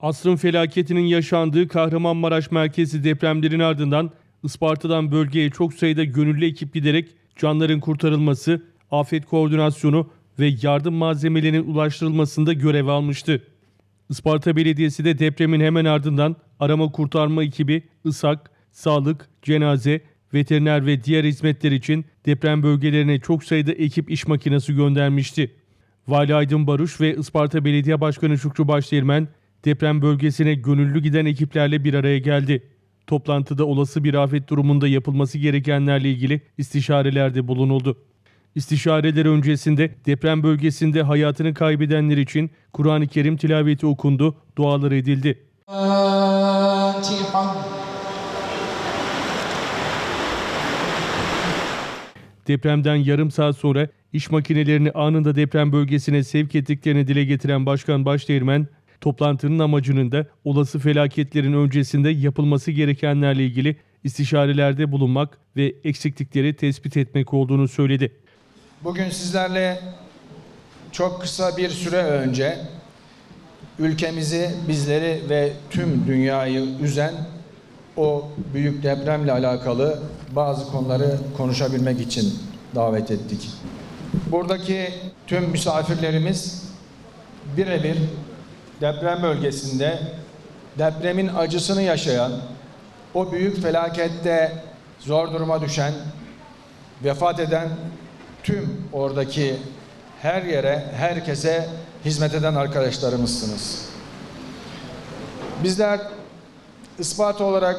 Asrın felaketinin yaşandığı Kahramanmaraş merkezi depremlerin ardından Isparta'dan bölgeye çok sayıda gönüllü ekip giderek canların kurtarılması, afet koordinasyonu ve yardım malzemelerinin ulaştırılmasında görev almıştı. Isparta Belediyesi de depremin hemen ardından arama kurtarma ekibi ISAK, sağlık, cenaze, veteriner ve diğer hizmetler için deprem bölgelerine çok sayıda ekip iş makinesi göndermişti. Vali Aydın Baruş ve Isparta Belediye Başkanı Şükrü Başdeğirmen deprem bölgesine gönüllü giden ekiplerle bir araya geldi. Toplantıda olası bir afet durumunda yapılması gerekenlerle ilgili istişarelerde bulunuldu. İstişareler öncesinde deprem bölgesinde hayatını kaybedenler için Kur'an-ı Kerim tilaveti okundu, dualar edildi. Depremden yarım saat sonra iş makinelerini anında deprem bölgesine sevk ettiklerini dile getiren Başkan Başdeğirmen, toplantının amacının da olası felaketlerin öncesinde yapılması gerekenlerle ilgili istişarelerde bulunmak ve eksiklikleri tespit etmek olduğunu söyledi. Bugün sizlerle çok kısa bir süre önce ülkemizi, bizleri ve tüm dünyayı üzen o büyük depremle alakalı bazı konuları konuşabilmek için davet ettik. Buradaki tüm misafirlerimiz birebir deprem bölgesinde depremin acısını yaşayan, o büyük felakette zor duruma düşen, vefat eden tüm oradaki her yere, herkese hizmet eden arkadaşlarımızsınız. Bizler Isparta olarak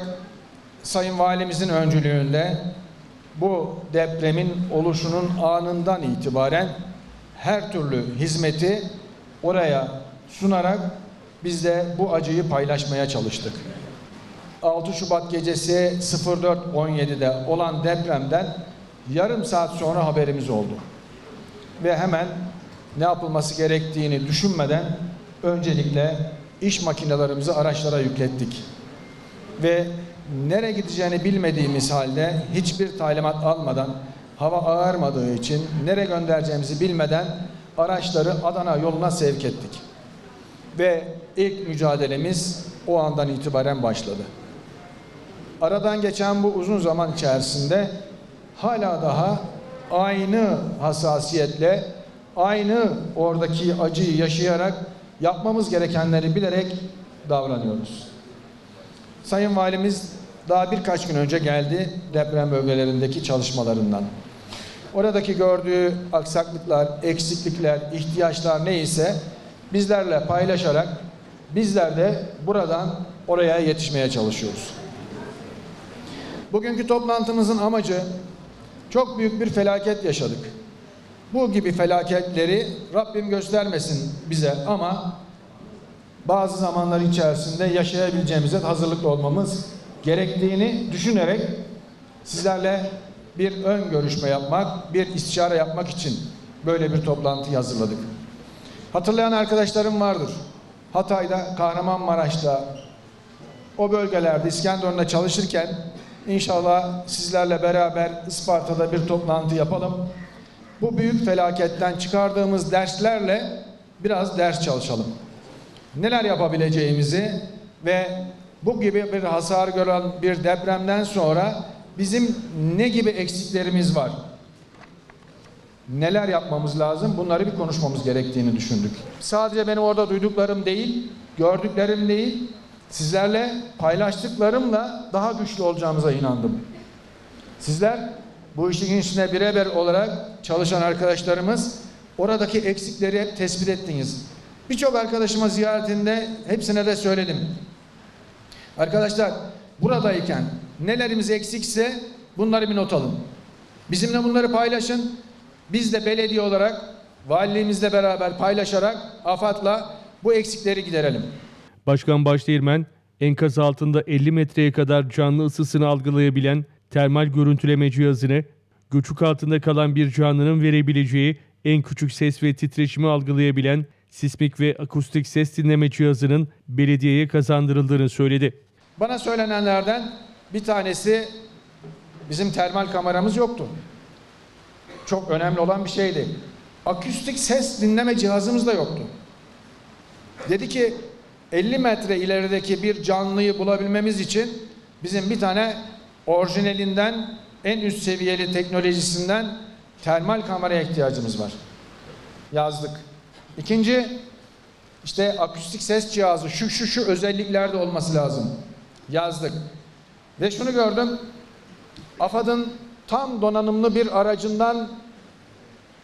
Sayın Valimizin öncülüğünde bu depremin oluşunun anından itibaren her türlü hizmeti oraya sunarak biz de bu acıyı paylaşmaya çalıştık. 6 Şubat gecesi 04.17'de olan depremden yarım saat sonra haberimiz oldu. Ve hemen ne yapılması gerektiğini düşünmeden öncelikle iş makinelerimizi araçlara yüklettik. Ve nereye gideceğini bilmediğimiz halde hiçbir talimat almadan hava ağarmadığı için nereye göndereceğimizi bilmeden araçları Adana yoluna sevk ettik. Ve ilk mücadelemiz o andan itibaren başladı. Aradan geçen bu uzun zaman içerisinde hala daha aynı hassasiyetle, aynı oradaki acıyı yaşayarak yapmamız gerekenleri bilerek davranıyoruz. Sayın Valimiz daha birkaç gün önce geldi deprem bölgelerindeki çalışmalarından. Oradaki gördüğü aksaklıklar, eksiklikler, ihtiyaçlar neyse bizlerle paylaşarak bizler de buradan oraya yetişmeye çalışıyoruz. Bugünkü toplantımızın amacı çok büyük bir felaket yaşadık. Bu gibi felaketleri Rabbim göstermesin bize ama bazı zamanlar içerisinde yaşayabileceğimize hazırlıklı olmamız gerektiğini düşünerek sizlerle bir ön görüşme yapmak, bir istişare yapmak için böyle bir toplantı hazırladık. Hatırlayan arkadaşlarım vardır. Hatay'da, Kahramanmaraş'ta, o bölgelerde İskenderun'da çalışırken inşallah sizlerle beraber Isparta'da bir toplantı yapalım. Bu büyük felaketten çıkardığımız derslerle biraz ders çalışalım. Neler yapabileceğimizi ve bu gibi bir hasar gören bir depremden sonra bizim ne gibi eksiklerimiz var? Neler yapmamız lazım? Bunları bir konuşmamız gerektiğini düşündük. Sadece benim orada duyduklarım değil, gördüklerim değil, sizlerle paylaştıklarımla daha güçlü olacağımıza inandım. Sizler bu işin içine birebir olarak çalışan arkadaşlarımız oradaki eksikleri hep tespit ettiniz. Birçok arkadaşıma ziyaretinde hepsine de söyledim. Arkadaşlar buradayken nelerimiz eksikse bunları bir not alın. Bizimle bunları paylaşın. Biz de belediye olarak valiliğimizle beraber paylaşarak AFAD'la bu eksikleri giderelim. Başkan Başdeğirmen, enkaz altında 50 metreye kadar canlı ısısını algılayabilen termal görüntüleme cihazını, göçük altında kalan bir canlının verebileceği en küçük ses ve titreşimi algılayabilen sismik ve akustik ses dinleme cihazının belediyeye kazandırıldığını söyledi. Bana söylenenlerden bir tanesi bizim termal kameramız yoktu. Çok önemli olan bir şeydi. Akustik ses dinleme cihazımız da yoktu. Dedi ki 50 metre ilerideki bir canlıyı bulabilmemiz için bizim bir tane orijinalinden en üst seviyeli teknolojisinden termal kameraya ihtiyacımız var. Yazdık. İkinci işte akustik ses cihazı şu şu şu özelliklerde olması lazım. Yazdık. Ve şunu gördüm. AFAD'ın tam donanımlı bir aracından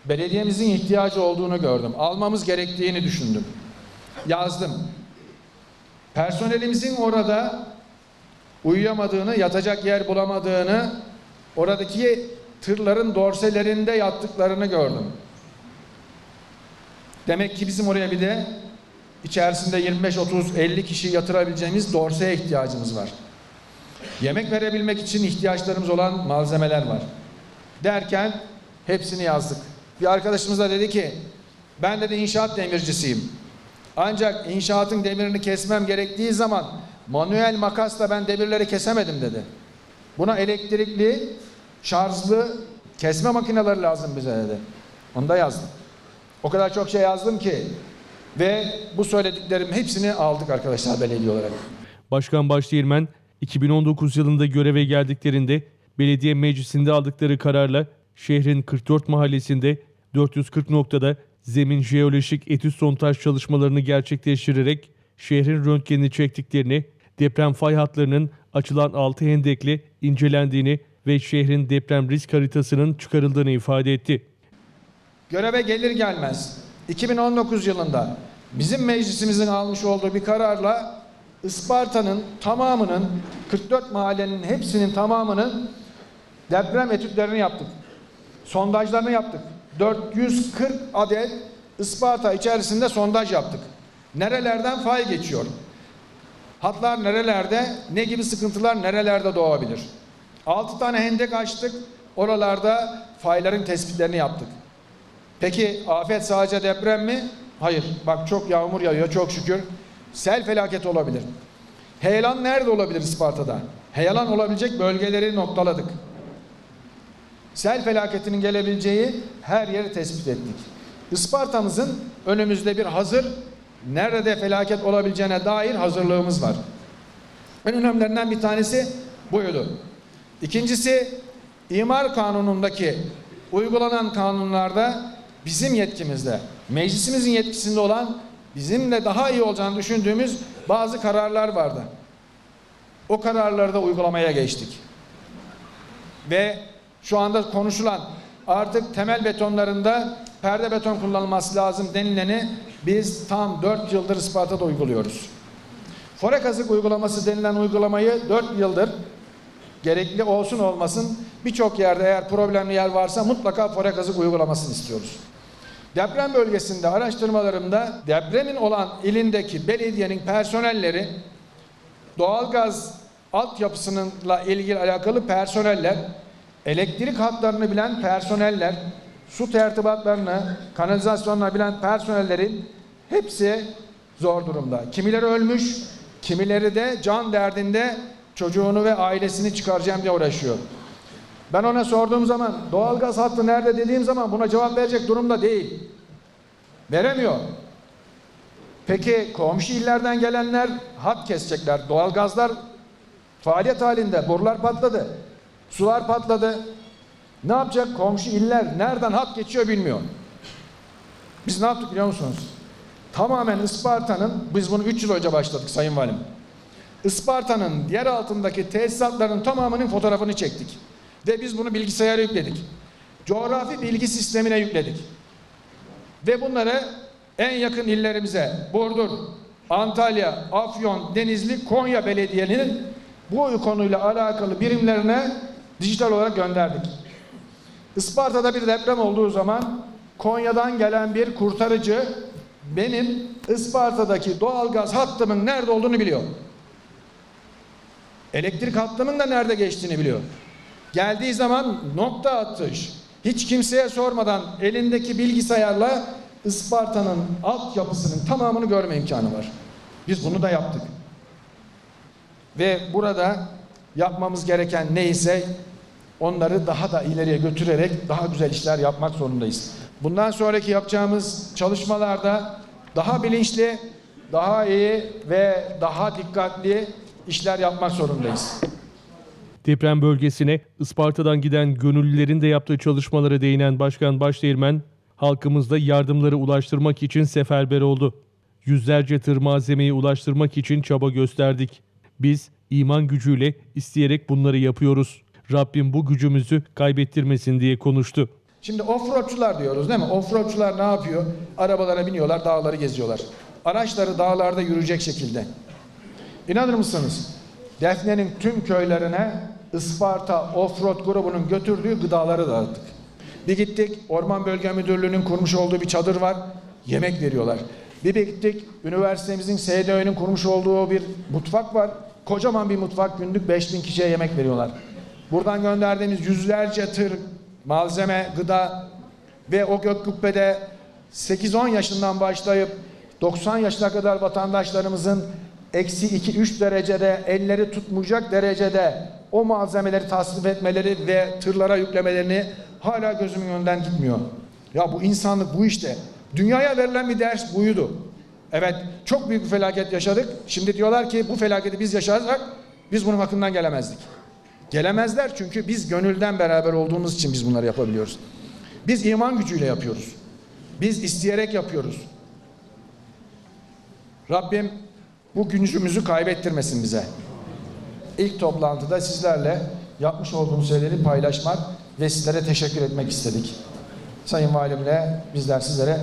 belediyemizin ihtiyacı olduğunu gördüm. Almamız gerektiğini düşündüm. Yazdım. Personelimizin orada uyuyamadığını, yatacak yer bulamadığını, oradaki tırların dorselerinde yattıklarını gördüm. Demek ki bizim oraya bir de içerisinde 25, 30, 50 kişi yatırabileceğimiz dorseye ihtiyacımız var. Yemek verebilmek için ihtiyaçlarımız olan malzemeler var. Derken hepsini yazdık. Bir arkadaşımız da dedi ki ben dedi inşaat demircisiyim. Ancak inşaatın demirini kesmem gerektiği zaman manuel makasla ben demirleri kesemedim dedi. Buna elektrikli, şarjlı kesme makineleri lazım bize dedi. Onu da yazdım. O kadar çok şey yazdım ki ve bu söylediklerim hepsini aldık arkadaşlar belediye olarak. Başkan Başdeğirmen 2019 yılında göreve geldiklerinde belediye meclisinde aldıkları kararla şehrin 44 mahallesinde 440 noktada zemin jeolojik etüt sondaj çalışmalarını gerçekleştirerek şehrin röntgenini çektiklerini, deprem fay hatlarının açılan 6 hendekle incelendiğini ve şehrin deprem risk haritasının çıkarıldığını ifade etti. Göreve gelir gelmez 2019 yılında bizim meclisimizin almış olduğu bir kararla Isparta'nın tamamının 44 mahallenin hepsinin tamamının deprem etütlerini yaptık. Sondajlarını yaptık. 440 adet Isparta içerisinde sondaj yaptık. Nerelerden fay geçiyor? Hatlar nerelerde? Ne gibi sıkıntılar nerelerde doğabilir? 6 tane hendek açtık. Oralarda fayların tespitlerini yaptık. Peki afet sadece deprem mi? Hayır. Bak çok yağmur yağıyor çok şükür. Sel felaketi olabilir. Heyelan nerede olabilir Isparta'da? Heyelan olabilecek bölgeleri noktaladık. Sel felaketinin gelebileceği her yeri tespit ettik. Isparta'mızın önümüzde bir hazır, nerede felaket olabileceğine dair hazırlığımız var. En önemlilerinden bir tanesi buydu. İkincisi imar kanunundaki uygulanan kanunlarda bizim yetkimizde, meclisimizin yetkisinde olan bizim de daha iyi olacağını düşündüğümüz bazı kararlar vardı. O kararları da uygulamaya geçtik. Ve şu anda konuşulan artık temel betonlarında perde beton kullanılması lazım denileni biz tam 4 yıldır Isparta'da uyguluyoruz. Fore kazık uygulaması denilen uygulamayı 4 yıldır gerekli olsun olmasın birçok yerde eğer problemli yer varsa mutlaka fore kazık uygulamasını istiyoruz. Deprem bölgesinde araştırmalarımda depremin olan ilindeki belediyenin personelleri doğalgaz altyapısıyla ilgili alakalı personeller, elektrik hatlarını bilen personeller, su tertibatlarını, kanalizasyonla bilen personellerin hepsi zor durumda. Kimileri ölmüş, kimileri de can derdinde çocuğunu ve ailesini çıkaracağım diye uğraşıyor. Ben ona sorduğum zaman doğalgaz hattı nerede dediğim zaman buna cevap verecek durumda değil. Veremiyor. Peki komşu illerden gelenler hat kesecekler. Doğalgazlar faaliyet halinde. Borular patladı. Sular patladı. Ne yapacak? Komşu iller nereden hat geçiyor bilmiyor. Biz ne yaptık biliyor musunuz? Tamamen Isparta'nın, biz bunu 3 yıl önce başladık Sayın Valim. Isparta'nın yer altındaki tesisatların tamamının fotoğrafını çektik. Ve biz bunu bilgisayara yükledik. Coğrafi bilgi sistemine yükledik. Ve bunları en yakın illerimize Burdur, Antalya, Afyon, Denizli, Konya belediyelerinin bu konuyla alakalı birimlerine dijital olarak gönderdik. Isparta'da bir deprem olduğu zaman Konya'dan gelen bir kurtarıcı benim Isparta'daki doğalgaz hattımın nerede olduğunu biliyor. Elektrik hattımın da nerede geçtiğini biliyor. Geldiği zaman nokta atış. Hiç kimseye sormadan elindeki bilgisayarla Isparta'nın altyapısının tamamını görme imkanı var. Biz bunu da yaptık. Ve burada yapmamız gereken neyse onları daha da ileriye götürerek daha güzel işler yapmak zorundayız. Bundan sonraki yapacağımız çalışmalarda daha bilinçli, daha iyi ve daha dikkatli işler yapmak zorundayız. Deprem bölgesine Isparta'dan giden gönüllülerin de yaptığı çalışmalara değinen Başkan Başdeğirmen, halkımızda yardımları ulaştırmak için seferber oldu. Yüzlerce tır malzemeyi ulaştırmak için çaba gösterdik. Biz iman gücüyle isteyerek bunları yapıyoruz. Rabbim bu gücümüzü kaybettirmesin diye konuştu. Şimdi offroadçular diyoruz değil mi? Offroadçular ne yapıyor? Arabalara biniyorlar, dağları geziyorlar. Araçları dağlarda yürüyecek şekilde. İnanır mısınız? Defne'nin tüm köylerine Isparta Offroad grubunun götürdüğü gıdaları dağıttık. Bir gittik, Orman Bölge Müdürlüğü'nün kurmuş olduğu bir çadır var, yemek veriyorlar. Bir gittik, üniversitemizin SDÖ'nün kurmuş olduğu bir mutfak var. Kocaman bir mutfak, günlük 5000 kişiye yemek veriyorlar. Buradan gönderdiğimiz yüzlerce tır malzeme, gıda ve o gök kubbede 8-10 yaşından başlayıp 90 yaşına kadar vatandaşlarımızın eksi 2-3 derecede elleri tutmayacak derecede o malzemeleri tasnif etmeleri ve tırlara yüklemelerini hala gözümün önünden gitmiyor. Ya bu insanlık bu işte. Dünyaya verilen bir ders buydu. Evet çok büyük bir felaket yaşadık. Şimdi diyorlar ki bu felaketi biz yaşarsak biz bunun hakkından gelemezdik. Gelemezler çünkü biz gönülden beraber olduğumuz için biz bunları yapabiliyoruz. Biz iman gücüyle yapıyoruz. Biz isteyerek yapıyoruz. Rabbim bu gücümüzü kaybettirmesin bize. İlk toplantıda sizlerle yapmış olduğumuz şeyleri paylaşmak ve sizlere teşekkür etmek istedik. Sayın Valimle bizler sizlere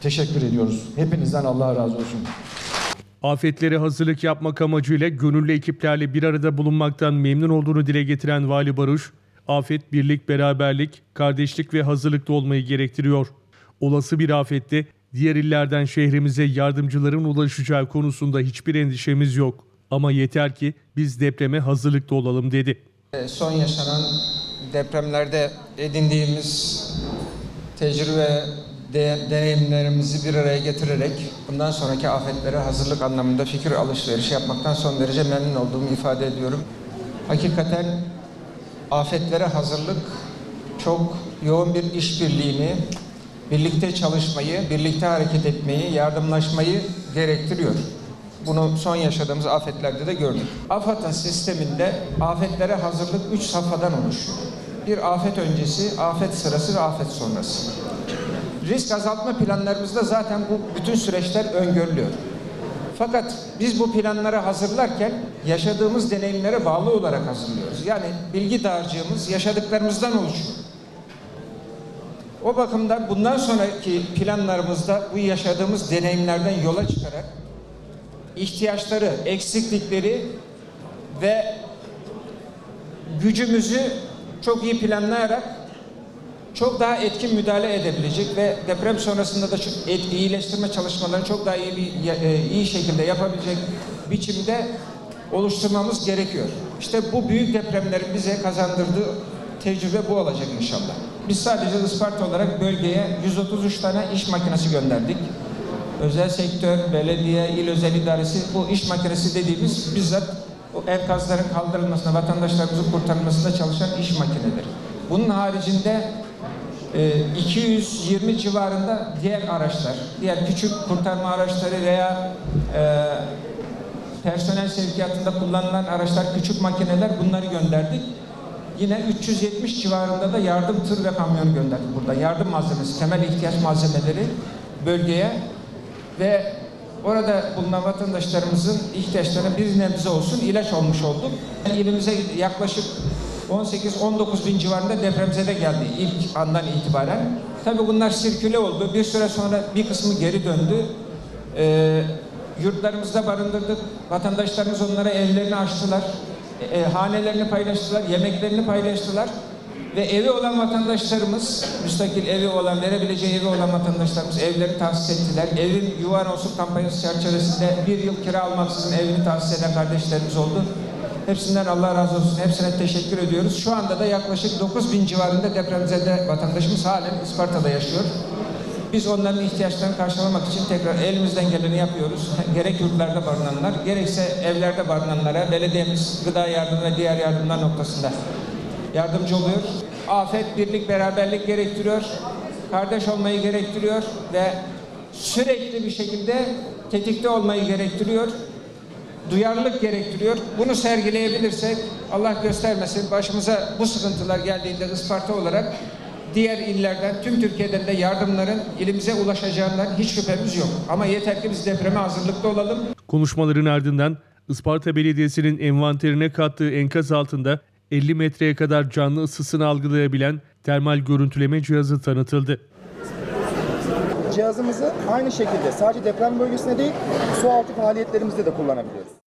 teşekkür ediyoruz. Hepinizden Allah razı olsun. Afetlere hazırlık yapmak amacıyla gönüllü ekiplerle bir arada bulunmaktan memnun olduğunu dile getiren Vali Barış, afet birlik, beraberlik, kardeşlik ve hazırlıkta olmayı gerektiriyor. Olası bir afette diğer illerden şehrimize yardımcıların ulaşacağı konusunda hiçbir endişemiz yok. Ama yeter ki biz depreme hazırlıklı olalım dedi. E, Son yaşanan depremlerde edindiğimiz tecrübe de- deneyimlerimizi bir araya getirerek bundan sonraki afetlere hazırlık anlamında fikir alışverişi yapmaktan son derece memnun olduğumu ifade ediyorum. Hakikaten afetlere hazırlık çok yoğun bir işbirliğini, birlikte çalışmayı, birlikte hareket etmeyi, yardımlaşmayı gerektiriyor. Bunu son yaşadığımız afetlerde de gördük. AFAD'ın sisteminde afetlere hazırlık 3 safhadan oluşuyor. Bir afet öncesi, afet sırası ve afet sonrası. Risk azaltma planlarımızda zaten bu bütün süreçler öngörülüyor. Fakat biz bu planları hazırlarken yaşadığımız deneyimlere bağlı olarak hazırlıyoruz. Yani bilgi dağarcığımız yaşadıklarımızdan oluşuyor. O bakımdan bundan sonraki planlarımızda bu yaşadığımız deneyimlerden yola çıkarak ihtiyaçları, eksiklikleri ve gücümüzü çok iyi planlayarak çok daha etkin müdahale edebilecek ve deprem sonrasında da et- iyileştirme çalışmalarını çok daha iyi bir e, iyi şekilde yapabilecek biçimde oluşturmamız gerekiyor. İşte bu büyük depremlerin bize kazandırdığı tecrübe bu olacak inşallah. Biz sadece Isparta olarak bölgeye 133 tane iş makinesi gönderdik. Özel sektör, belediye, il özel idaresi bu iş makinesi dediğimiz bizzat o enkazların kaldırılmasına, vatandaşlarımızın kurtarılmasında çalışan iş makineleri. Bunun haricinde e, 220 civarında diğer araçlar, diğer küçük kurtarma araçları veya e, personel sevkiyatında kullanılan araçlar, küçük makineler bunları gönderdik. Yine 370 civarında da yardım tır ve kamyon gönderdik burada. Yardım malzemesi, temel ihtiyaç malzemeleri bölgeye ve orada bulunan vatandaşlarımızın ihtiyaçlarına bir nebze olsun ilaç olmuş olduk. İlimize yaklaşık 18-19 bin civarında depremzede geldi ilk andan itibaren. Tabii bunlar sirküle oldu. Bir süre sonra bir kısmı geri döndü. Ee, yurtlarımızda barındırdık. Vatandaşlarımız onlara evlerini açtılar. E, hanelerini paylaştılar, yemeklerini paylaştılar. Ve evi olan vatandaşlarımız, müstakil evi olan, verebileceği evi olan vatandaşlarımız evlerini tahsis ettiler. Evin yuvan olsun kampanyası çerçevesinde bir yıl kira almaksızın evini tahsis eden kardeşlerimiz oldu. Hepsinden Allah razı olsun. Hepsine teşekkür ediyoruz. Şu anda da yaklaşık 9 bin civarında depremzede vatandaşımız halen Isparta'da yaşıyor. Biz onların ihtiyaçlarını karşılamak için tekrar elimizden geleni yapıyoruz. Gerek yurtlarda barınanlar, gerekse evlerde barınanlara belediyemiz gıda yardımı ve diğer yardımlar noktasında yardımcı oluyor. Afet, birlik, beraberlik gerektiriyor. Kardeş olmayı gerektiriyor ve sürekli bir şekilde tetikte olmayı gerektiriyor. Duyarlılık gerektiriyor. Bunu sergileyebilirsek Allah göstermesin başımıza bu sıkıntılar geldiğinde Isparta olarak diğer illerden, tüm Türkiye'den de yardımların ilimize ulaşacağından hiç şüphemiz yok. Ama yeter ki biz depreme hazırlıklı olalım. Konuşmaların ardından Isparta Belediyesi'nin envanterine kattığı enkaz altında 50 metreye kadar canlı ısısını algılayabilen termal görüntüleme cihazı tanıtıldı. Cihazımızı aynı şekilde sadece deprem bölgesinde değil, su altı faaliyetlerimizde de kullanabiliyoruz.